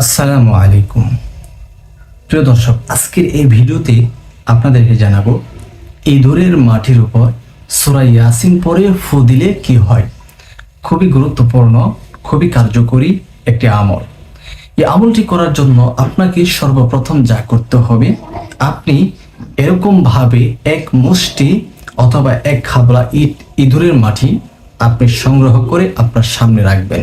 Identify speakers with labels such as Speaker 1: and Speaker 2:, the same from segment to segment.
Speaker 1: আসসালামু আলাইকুম। প্রিয় দর্শক, আজকের এই ভিডিওতে আপনাদেরকে জানাব ইঁদুরের মাটির উপর সুরা ইয়াসিন পরে ফু দিলে কি হয়? খুবই গুরুত্বপূর্ণ, খুবই কার্যকরী একটি আমল। এই আমলটি করার জন্য আপনাকে সর্বপ্রথম যা করতে হবে, আপনি এরকম ভাবে এক মুষ্টি অথবা এক খাবলা ইট ইঁদুরের মাটি আপনি সংগ্রহ করে আপনার সামনে রাখবেন।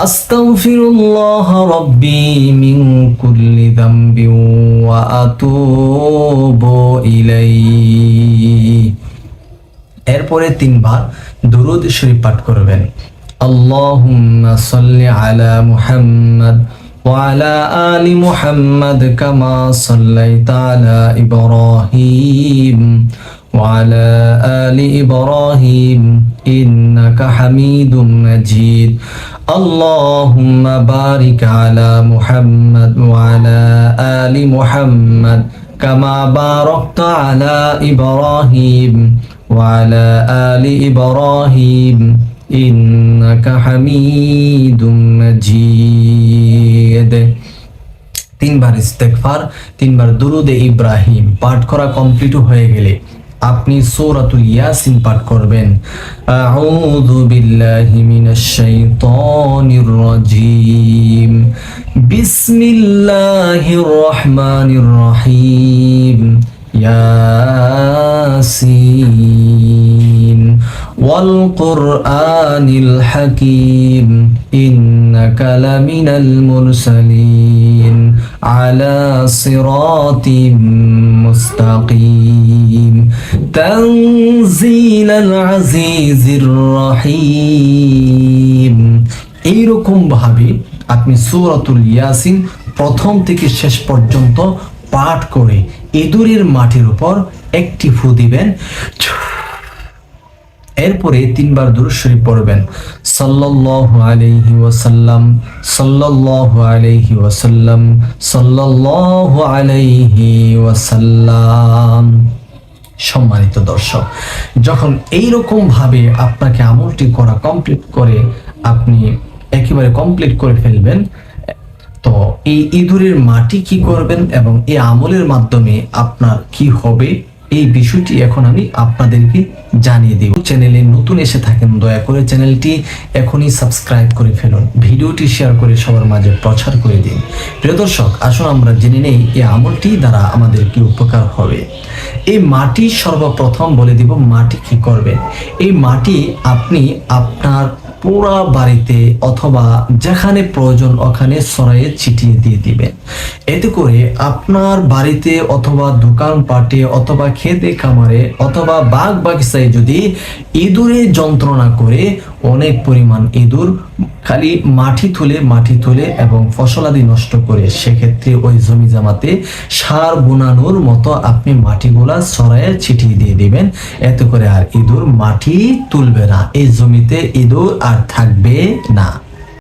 Speaker 1: আস্তাগফিরুল্লাহ রাব্বি মিন কুল্লি যামবি ওয়া আতুবু ইলাইহি এরপরে তিনবার দুরুদ শরীফ পাঠ করবেন আল্লাহুম্মা সাল্লি আলা মুহাম্মাদ وعلى آل محمد كما صليت على إبراهيم وعلى آل إبراهيم إنك حميد مجيد اللهم بارك على محمد وعلى آل محمد كما باركت على إبراهيم وعلى آل إبراهيم إنك حميد مجيد তিনবার ইস্তেগফার তিনবার দুরুদে ইব্রাহিম পাঠ করা কমপ্লিট হয়ে গেলে আপনি সূরাতুল ইয়াসিন পাঠ করবেন। আউযু বিল্লাহি মিনাশ শাইতানির রাজিম। বিসমিল্লাহির রহমানির রহিম। ইয়াসিন। والقرآن الحكيم إنك لمن المرسلين على صراط مستقيم تنزيل العزيز الرحيم এইরকম ভাবে আপনি সূরাতুল ইয়াসিন প্রথম থেকে শেষ পর্যন্ত পাঠ করে ইঁদুরের মাটির উপর একটি ফু দিবেন এরপরে তিনবার দুরূদ শরীফ পড়বেন। সাল্লাল্লাহু আলাইহি ওয়াসাল্লাম, সাল্লাল্লাহু আলাইহি ওয়াসাল্লাম, সাল্লাল্লাহু আলাইহি ওয়াসাল্লাম। সম্মানিত দর্শক, যখন এই রকম ভাবে আপনাকে আমলটি করা কমপ্লিট করে আপনি একেবারে কমপ্লিট করে ফেলবেন, তো এই ইঁদুরের মাটি কি করবেন এবং এই আমলের মাধ্যমে আপনার কি হবে? এই বিষয়টি এখন আমি আপনাদেরকে জানিয়ে দিব। চ্যানেলে নতুন এসে থাকেন, দয়া করে চ্যানেলটি এখনই সাবস্ক্রাইব করে ফেলুন। ভিডিওটি শেয়ার করে সবার মাঝে প্রচার করে দিন। প্রিয় দর্শক, আসুন আমরা জেনে নেই এই আমলটি দ্বারা আমাদের কি উপকার হবে। এই মাটি সর্বপ্রথম বলে দিব, মাটি কি করবেন এই মাটি আপনি আপনার পুরা বাড়িতে অথবা যেখানে প্রয়োজন ওখানে সরাইয়ে ছিটিয়ে দিয়ে দিবেন এতে করে আপনার বাড়িতে অথবা দোকান পাটে অথবা খেতে খামারে অথবা বাগ বাগিচায় যদি ইঁদুরে যন্ত্রণা করে অনেক পরিমাণ ইঁদুর খালি মাটি তুলে মাটি তুলে এবং ফসলাদি নষ্ট করে, সেক্ষেত্রে ওই জমি জামাতে সার বোনানোর মতো আপনি মাটিগুলা সরাইয়ে ছিটিয়ে দিয়ে দিবেন। এত করে আর ইঁদুর মাটি তুলবে না। এই জমিতে ইঁদুর আর থাকবে না।